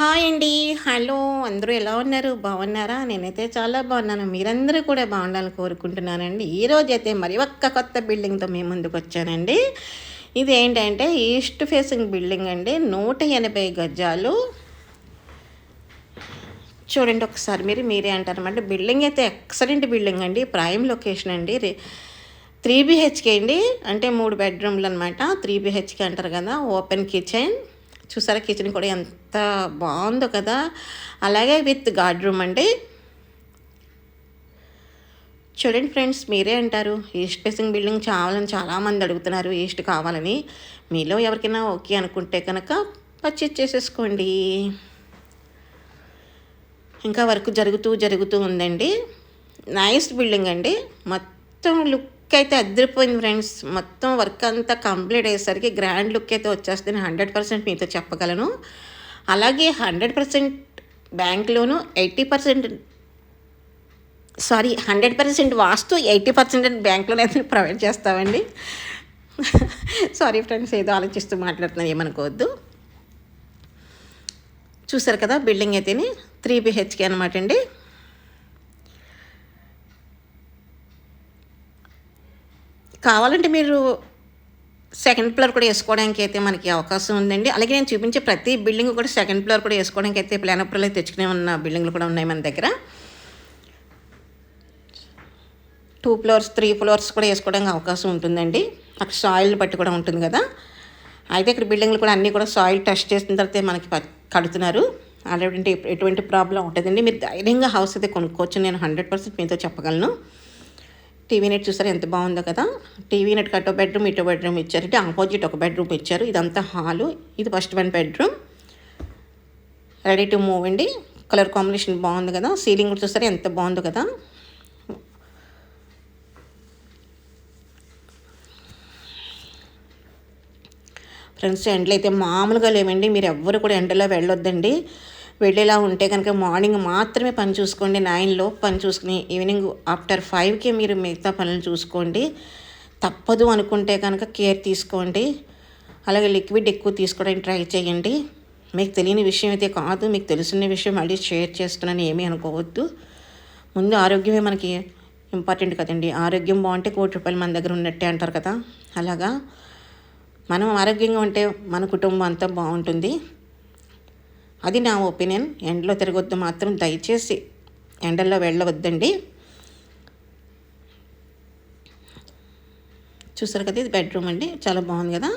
Hi అండి. Hello. అందరూ ఎలా ఉన్నారు? బాగున్నారా? నేనైతే చాలా బాగున్నాను. మీరందరూ కూడా బాగుండాలని కోరుకుంటున్నానండి. ఈరోజు అయితే మరి ఒక్క కొత్త బిల్డింగ్తో మేము ముందుకు వచ్చానండి. ఇది ఏంటంటే ఈస్ట్ ఫేసింగ్ బిల్డింగ్ అండి. నూట ఎనభై గజాలు. చూడండి ఒకసారి మీరు మీరే అంటారన్నమాట బిల్డింగ్ అయితే ఎక్సలెంట్ బిల్డింగ్ అండి. ప్రైమ్ లొకేషన్ అండి. రే- త్రీ బిహెచ్కే అండి. అంటే మూడు బెడ్రూమ్లు అనమాట త్రీ బిహెచ్కే అంటారు కదా ఓపెన్ కిచెన్. చూసారా? కిచెన్ కూడా ఎంత బాగుందో కదా? అలాగే విత్ గార్డ్ రూమ్ అండి. చూడండి ఫ్రెండ్స్ మీరే అంటారు. ఈస్ట్ ఫేసింగ్ బిల్డింగ్ చాలని చాలామంది అడుగుతున్నారు ఈస్ట్ కావాలని. మీలో ఎవరికైనా ఓకే అనుకుంటే కనుక పర్చేజ్ చేసేసుకోండి. ఇంకా వర్క్ జరుగుతూ జరుగుతూ ఉందండి. నైస్ బిల్డింగ్ అండి. మొత్తం లుక్ లుక్ అయితే అదిరిపోయింది ఫ్రెండ్స్. మొత్తం వర్క్ అంతా కంప్లీట్ అయ్యేసరికి గ్రాండ్ లుక్ అయితే వచ్చేస్తుంది. హండ్రెడ్ పర్సెంట్ మీతో చెప్పగలను. అలాగే hundred percent bank loan eighty percent sorry hundred percent వాస్తు ఎయిటీ పర్సెంట్ బ్యాంక్లోనే అయితే ప్రొవైడ్ చేస్తామండి. సారీ ఫ్రెండ్స్ ఏదో ఆలోచిస్తూ మాట్లాడుతున్నాను ఏమనుకోవద్దు. చూసారు కదా బిల్డింగ్ అయితేనే త్రీ బిహెచ్కే అనమాట అండి. కావాలంటే మీరు సెకండ్ ఫ్లోర్ కూడా వేసుకోవడానికి అయితే మనకి అవకాశం ఉందండి. అలాగే నేను చూపించే ప్రతి బిల్డింగ్ కూడా సెకండ్ ఫ్లోర్ కూడా వేసుకోవడానికి అయితే ప్లాన్ అప్రూవల్ అయితే తెచ్చుకునే ఉన్న బిల్డింగ్లు కూడా ఉన్నాయి మన దగ్గర. టూ ఫ్లోర్స్ త్రీ ఫ్లోర్స్ కూడా వేసుకోవడానికి అవకాశం ఉంటుందండి. అక్కడ సాయిల్ని బట్టి కూడా ఉంటుంది కదా. అయితే ఇక్కడ బిల్డింగ్లు కూడా అన్నీ కూడా సాయిల్ టెస్ట్ చేసిన తర్వాత మనకి కడుతున్నారు. అలాంటి ఎటువంటి ప్రాబ్లం ఉంటుందండి మీరు ధైర్యంగా హౌస్ అయితే కొనుక్కోవచ్చు. నేను హండ్రెడ్ పర్సెంట్ మీతో చెప్పగలను. టీవీ నెట్ చూసారు? ఎంత బాగుందో కదా. టీవీ నెట్ కట్టో బెడ్రూమ్ ఇటో బెడ్రూమ్ ఇచ్చారు. ఇటు ఆపోజిట్ ఒక బెడ్రూమ్ ఇచ్చారు. ఇదంతా హాలు. ఇది first one bedroom. Ready to move అండి. కలర్ కాంబినేషన్ బాగుంది కదా. సీలింగ్ కూడా చూసారు? ఎంత బాగుందో కదా. ఫ్రెండ్స్ ఎండలు అయితే మామూలుగా లేవండి. మీరు ఎవ్వరు కూడా ఎండలో వెళ్ళొద్దండి. వెళ్ళేలా ఉంటే కనుక మార్నింగ్ మాత్రమే పని చూసుకోండి నైన్లో పని చూసుకుని ఈవినింగ్ ఆఫ్టర్ ఫైవ్కి మీరు మిగతా పనులు చూసుకోండి. తప్పదు అనుకుంటే కనుక కేర్ తీసుకోండి. అలాగే లిక్విడ్ ఎక్కువ తీసుకోవడానికి ట్రై చేయండి. మీకు తెలియని విషయం అయితే కాదు మీకు తెలిసిన విషయం మళ్ళీ షేర్ చేస్తున్నాను ఏమీ అనుకోవద్దు. ముందు ఆరోగ్యమే మనకి ఇంపార్టెంట్ కదండి. ఆరోగ్యం బాగుంటే కోటి రూపాయలు మన దగ్గర ఉన్నట్టే అంటారు కదా. అలాగా? మనం ఆరోగ్యంగా ఉంటే మన కుటుంబం అంతా బాగుంటుంది. అది నా ఒపీనియన్. ఎండలో తిరగొద్దు మాత్రం దయచేసి. ఎండల్లో వెళ్ళవద్దండి. చూసారు కదా ఇది బెడ్రూమ్ అండి. చాలా బాగుంది కదా.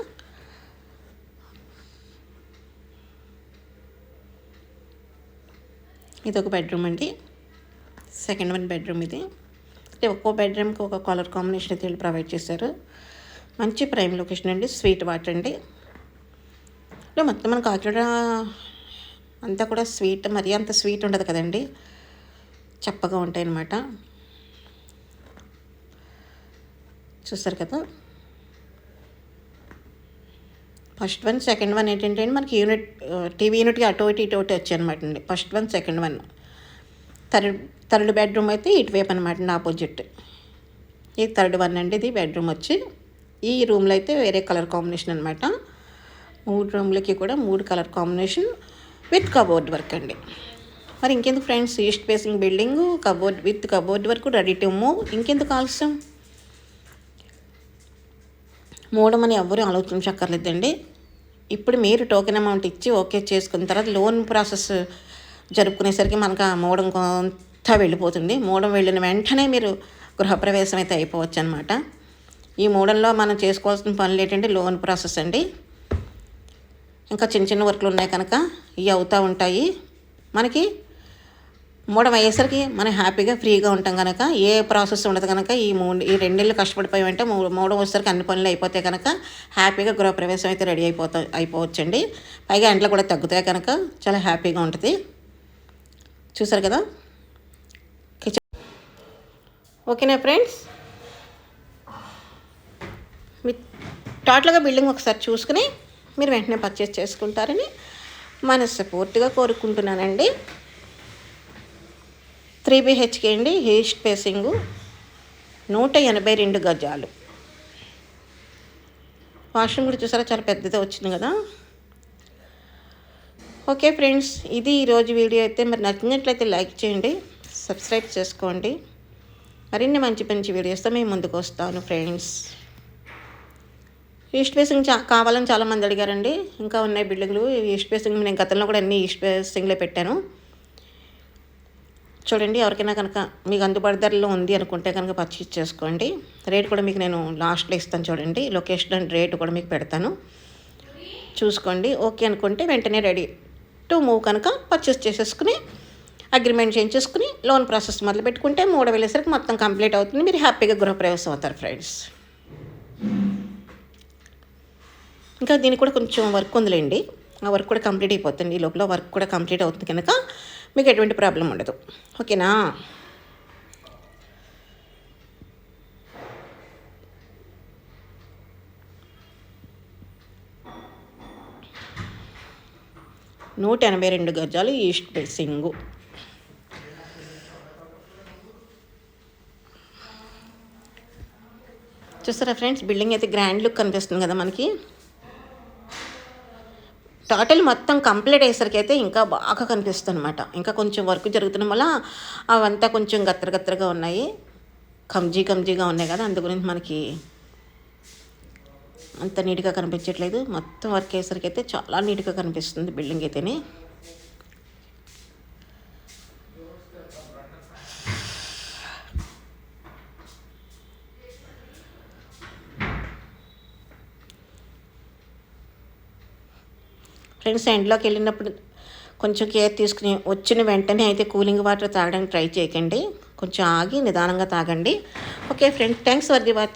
ఇది ఒక బెడ్రూమ్ అండి. సెకండ్ వన్ బెడ్రూమ్ ఇది. అంటే ఒక్కో బెడ్రూమ్కి ఒక కలర్ కాంబినేషన్ అయితే వీళ్ళు ప్రొవైడ్ చేశారు. మంచి ప్రైమ్ లొకేషన్ అండి. స్వీట్ వాటర్ అండి. మొత్తం మన కాకినాడ అంతా కూడా స్వీట్ మరి అంత స్వీట్ ఉండదు కదండి. చప్పగా ఉంటాయి అన్నమాట చూస్తారు కదా. ఫస్ట్ వన్ సెకండ్ వన్ ఏంటంటే మనకి యూనిట్ టీవీ యూనిట్కి అటు ఇటు ఇటు ఒకటి వచ్చాయనమాట అండి. First one second one. Third third bedroom అయితే ఇటువైపు అనమాట నా ఆపోజిట్. ఈ థర్డ్ వన్ అండి ఇది బెడ్రూమ్ వచ్చి. ఈ రూమ్లో అయితే వేరే కలర్ కాంబినేషన్ అనమాట మూడు రూమ్లకి కూడా మూడు colour combination. With cupboard work అండి. మరి ఇంకెందుకు friends east facing building cupboard with cupboard work ready to move ఇంకెందుకు ఆలస్యం? మూడమని ఎవ్వరూ ఆలోచించక్కర్లేదండి. ఇప్పుడు మీరు టోకెన్ అమౌంట్ ఇచ్చి ఓకే చేసుకున్న తర్వాత లోన్ ప్రాసెస్ జరుపుకునేసరికి మనకు ఆ మూడం కొంత వెళ్ళిపోతుంది. మూడం వెళ్ళిన వెంటనే మీరు గృహప్రవేశం అయితే అయిపోవచ్చు అనమాట ఈ మూడంలో మనం చేసుకోవాల్సిన పనులు ఏంటంటే లోన్ ప్రాసెస్ అండి. ఇంకా చిన్న చిన్న వర్క్లు ఉన్నాయి కనుక ఇవి అవుతూ ఉంటాయి. మనకి మూడం అయ్యేసరికి మనం హ్యాపీగా ఫ్రీగా ఉంటాం కనుక ఏ ప్రాసెస్ ఉండదు కనుక ఈ మూడు ఈ రెండేళ్ళు కష్టపడిపోయామంటే మూడు మూడవ వచ్చేసరికి అన్ని పనులు అయిపోతాయి కనుక హ్యాపీగా గృహప్రవేశం అయితే రెడీ అయిపోతా అయిపోవచ్చండి. పైగా ఎండలు కూడా తగ్గుతాయి కనుక చాలా హ్యాపీగా ఉంటుంది. చూసారు కదా? కిచెన్ ఓకేనా ఫ్రెండ్స్? మీ టోటల్గా బిల్డింగ్ ఒకసారి చూసుకుని మీరు వెంటనే పర్చేస్ చేసుకుంటారని మనస్ఫూర్తిగా కోరుకుంటున్నానండి. త్రీ బిహెచ్కే అండి ఈస్ట్ ఫేసింగు నూట ఎనభై రెండు గజాలు. వాష్రూమ్ కూడా చూసారా చాలా పెద్దదే వచ్చింది కదా. ఓకే ఫ్రెండ్స్ ఇది ఈరోజు వీడియో అయితే. మరి నచ్చినట్లయితే లైక్ చేయండి సబ్స్క్రైబ్ చేసుకోండి. మరిన్ని మంచి మంచి వీడియోస్తో మేము ముందుకు వస్తాను ఫ్రెండ్స్. ఈస్ట్ ఫేసింగ్ కావాలని చాలామంది అడిగారండి. ఇంకా ఉన్నాయి బిల్డింగ్లు. ఈస్ట్ ఫేసింగ్ నేను గతంలో కూడా అన్ని ఈస్ట్ ఫేసింగ్లే పెట్టాను. చూడండి ఎవరికైనా కనుక మీకు అందుబాటు ధరలో ఉంది అనుకుంటే కనుక పర్చేస్ చేసుకోండి. రేట్ కూడా మీకు నేను లాస్ట్లో ఇస్తాను చూడండి. లొకేషన్ అండ్ రేట్ కూడా మీకు పెడతాను. చూసుకోండి. ఓకే అనుకుంటే వెంటనే రెడీ టు మూవ్ కనుక పర్చేస్ చేసేసుకుని అగ్రిమెంట్ చేయించేసుకుని లోన్ ప్రాసెస్ మొదలు పెట్టుకుంటే మూడు వేలేసరికి మొత్తం కంప్లీట్ అవుతుంది. మీరు హ్యాపీగా గృహప్రవేశం అవుతారు ఫ్రెండ్స్ ఇంకా దీనికి కూడా కొంచెం వర్క్ ఉందిలేండి. ఆ వర్క్ కూడా కంప్లీట్ అయిపోతుంది. ఈ లోపల వర్క్ కూడా కంప్లీట్ అవుతుంది కనుక మీకు ఎటువంటి ప్రాబ్లం ఉండదు. ఓకేనా? నూట ఎనభై రెండు గజాలు ఈస్ట్ ఫేసింగు చూస్తారా ఫ్రెండ్స్? బిల్డింగ్ అయితే గ్రాండ్ లుక్ కనిపిస్తుంది కదా మనకి. టోటల్ మొత్తం కంప్లీట్ అయ్యేసరికి అయితే ఇంకా బాగా కనిపిస్తుంది అనమాట ఇంకా కొంచెం వర్క్ జరుగుతున్న వల్ల అవంతా కొంచెం గత్తర గత్తరగా ఉన్నాయి. కంజీ కంజీగా ఉన్నాయి కదా అందు గురించి మనకి అంత నీట్గా కనిపించట్లేదు. మొత్తం వర్క్ అయ్యేసరికి అయితే చాలా నీట్గా కనిపిస్తుంది బిల్డింగ్ అయితేనే. ఫ్రెండ్స్ ఎండ్లోకి వెళ్ళినప్పుడు కొంచెం కేర్ తీసుకుని వచ్చిన వెంటనే అయితే కూలింగ్ వాటర్ తాగడానికి ట్రై చేయకండి. కొంచెం ఆగి నిదానంగా తాగండి. Okay friends thanks for the watch